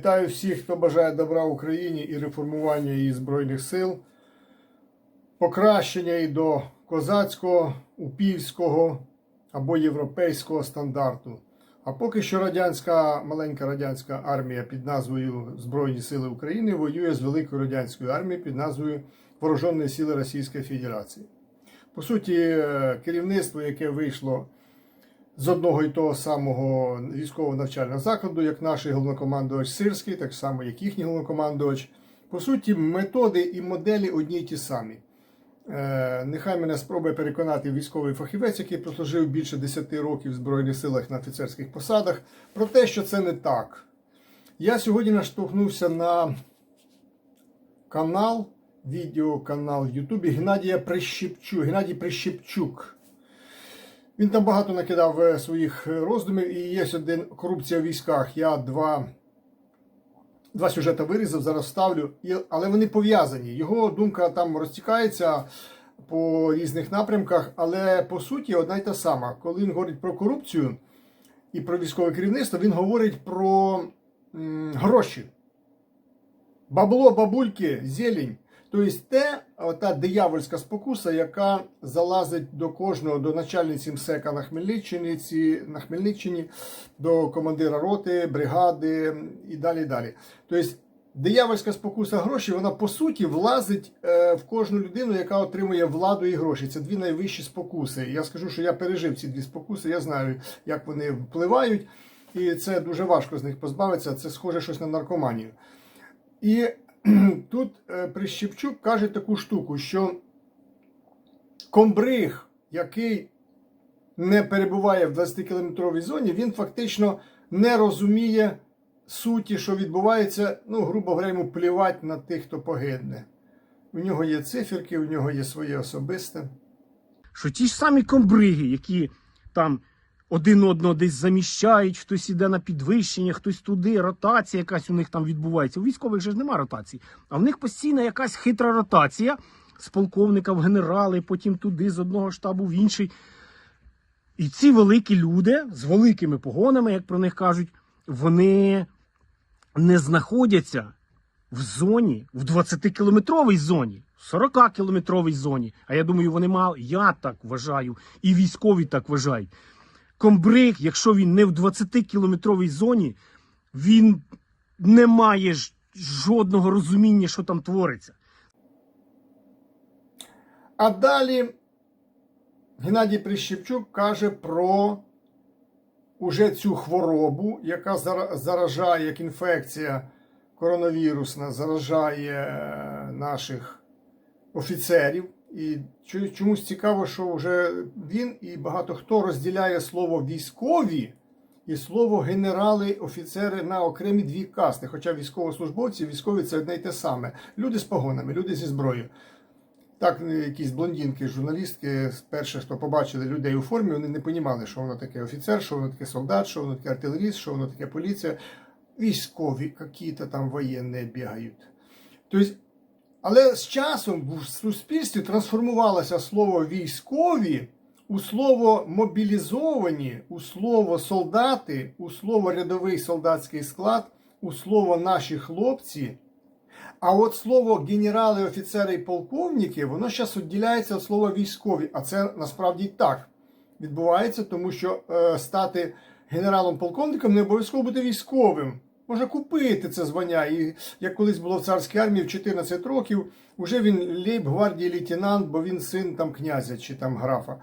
Вітаю всіх, хто бажає добра Україні і реформування її збройних сил, покращення і до козацького, упівського або європейського стандарту. А поки що радянська маленька радянська армія під назвою Збройні Сили України воює з великою радянською армією під назвою Вооружені Сили Російської Федерації. По суті, е, керівництво, яке вийшло з одного і того самого військового навчального закладу, як наш головнокомандувач Сирський, так само, як їхній головнокомандувач. По суті, методи і моделі одні й ті самі. Е, нехай мене спробує переконати військовий фахівець, який прослужив більше 10 років в Збройних силах на офіцерських посадах, про те, що це не так. Я сьогодні наштовхнувся на канал, відеоканал в Ютубі Геннадія Прищепчук. Геннадій Прищепчук. Він там багато накидав е, своїх е, роздумів, і є один корупція в військах. Я два, два сюжети вирізав, зараз ставлю, але вони пов'язані. Його думка там розтікається по різних напрямках, але по суті одна й та сама. Коли він говорить про корупцію і про військове керівництво, він говорить про м, гроші. Бабло, бабульки, зелень. Тобто те, та диявольська спокуса, яка залазить до кожного, до начальниці МСЕКа на Хмельниччині, на Хмельниччині, до командира роти, бригади і далі. далі. Тобто диявольська спокуса гроші, вона по суті влазить е, в кожну людину, яка отримує владу і гроші. Це дві найвищі спокуси. Я скажу, що я пережив ці дві спокуси, я знаю, як вони впливають, і це дуже важко з них позбавитися. Це схоже щось на наркоманію. І тут е, Прищепчук каже таку штуку, що комбриг, який не перебуває в 20-кілометровій зоні, він фактично не розуміє суті, що відбувається. Ну, грубо говоря, йому плівать на тих, хто погибне. У нього є циферки, у нього є своє особисте. що ті ж самі комбриги, які там один одного десь заміщають, хтось іде на підвищення, хтось туди, ротація якась у них там відбувається. У військових же ж нема ротації, а в них постійна якась хитра ротація з полковника в генерали, потім туди, з одного штабу в інший. І ці великі люди з великими погонами, як про них кажуть, вони не знаходяться в зоні, в 20-кілометровій зоні, в 40-кілометровій зоні. А я думаю, вони мали, я так вважаю, і військові так вважають. Комбриг, якщо він не в 20-кілометровій зоні, він не має жодного розуміння, що там твориться. А далі Геннадій Прищепчук каже про уже цю хворобу, яка заражає, як інфекція коронавірусна, заражає е, наших офіцерів. І чомусь цікаво, що вже він і багато хто розділяє слово військові і слово генерали, офіцери на окремі дві касти. Хоча військовослужбовці, військові це одне й те саме. Люди з погонами, люди зі зброєю. Так, е, якісь блондинки, журналістки, перше, хто побачили людей у формі, вони не розуміли, що воно таке офіцер, що воно таке солдат, що воно таке артилеріст, що воно таке поліція. Військові, якісь там воєнні бігають. Тобто, але з часом в суспільстві трансформувалося слово військові у слово мобілізовані, у слово солдати, у слово рядовий солдатський склад, у слово наші хлопці. А от слово генерали, офіцери і полковники, воно зараз відділяється від слова військові. А це насправді так відбувається, тому що е, стати генералом-полковником не обов'язково бути військовим. Може купити це звання. І як колись було в царській армії в 14 років, вже він лейб гвардії лейтенант, бо він син там князя чи там графа.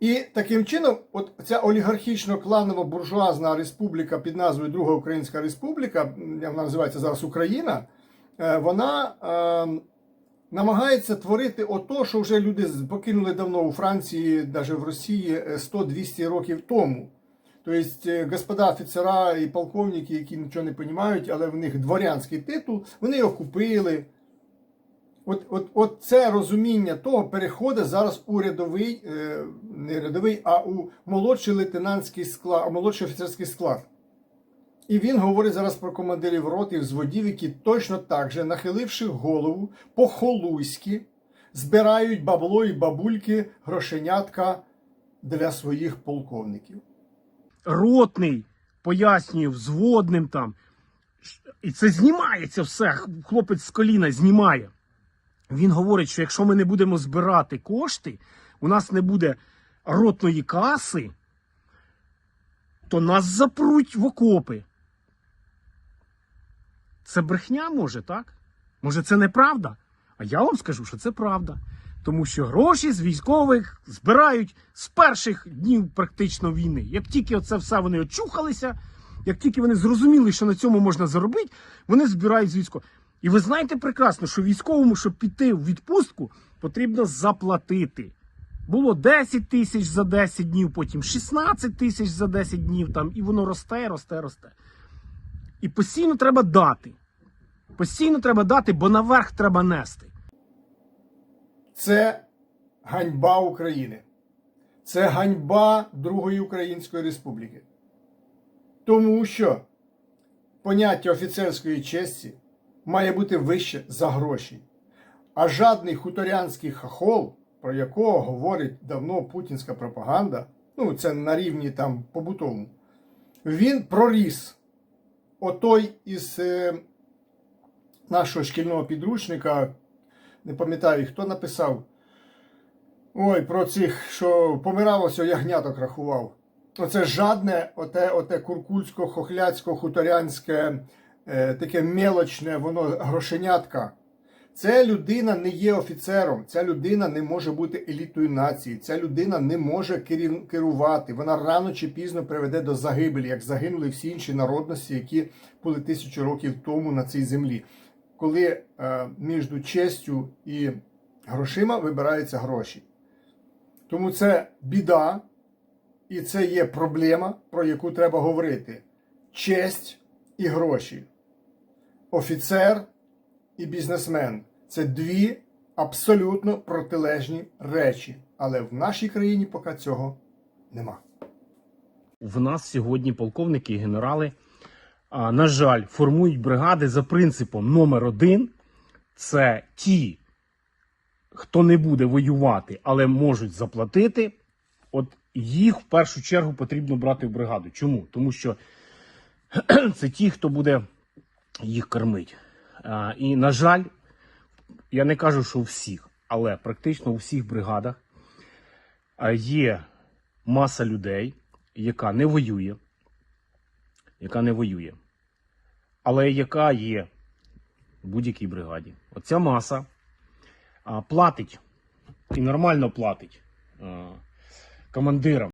І таким чином, от ця олігархічно-кланова буржуазна республіка під назвою Друга Українська Республіка, вона називається зараз Україна, е, вона е, намагається творити ото, що вже люди покинули давно у Франції, навіть в Росії е, 100-200 років тому. Тобто, господа офіцера і полковники, які нічого не розуміють, але в них дворянський титул, вони його купили. От, от, от це розуміння того переходить зараз у рядовий, е, не рядовий, а у молодший лейтенантський склад, молодший офіцерський склад. І він говорить зараз про командирів рот і взводів, які точно так же, нахиливши голову по-холуйськи, збирають бабло і бабульки грошенятка для своїх полковників. Ротний пояснює взводним там, І це знімається все. Хлопець з коліна знімає. Він говорить, що якщо ми не будемо збирати кошти, у нас не буде ротної каси, то нас запруть в окопи. Це брехня може, так? Може, це неправда? А я вам скажу, що це правда. Тому що гроші з військових збирають з перших днів практично війни. Як тільки оце все вони очухалися, як тільки вони зрозуміли, що на цьому можна заробити, вони збирають з військових. І ви знаєте прекрасно, що військовому, щоб піти в відпустку, потрібно заплатити. Було 10 тисяч за 10 днів, потім 16 тисяч за 10 днів, там, і воно росте, росте, росте. І постійно треба дати. Постійно треба дати, бо наверх треба нести. Це ганьба України. Це ганьба Другої Української Республіки. Тому що поняття офіцерської честі має бути вище за гроші. А жадний хуторянський хахол, про якого говорить давно путінська пропаганда, ну це на рівні там побутовому, він проріс. Отой із е, нашого шкільного підручника, не пам'ятаю, хто написав. Ой, про цих, що помиралося, ягняток рахував. Оце жадне, оте, оте куркульсько-хохляцько-хуторянське, е, таке мелочне, воно грошенятка. Ця людина не є офіцером, ця людина не може бути елітою нації, ця людина не може керувати. Вона рано чи пізно приведе до загибелі, як загинули всі інші народності, які були тисячу років тому на цій землі. Коли е, між честю і грошима вибираються гроші. Тому це біда, і це є проблема, про яку треба говорити: честь і гроші. Офіцер і бізнесмен це дві абсолютно протилежні речі. Але в нашій країні поки цього нема. В нас сьогодні полковники і генерали, на жаль, формують бригади за принципом номер один це ті, хто не буде воювати, але можуть заплатити. От їх в першу чергу потрібно брати в бригаду. Чому? Тому що це ті, хто буде їх кормити. І, на жаль, я не кажу, що у всіх, але практично у всіх бригадах є маса людей, яка не воює, яка не воює, але яка є в будь-якій бригаді. Оця маса платить і нормально платить командирам.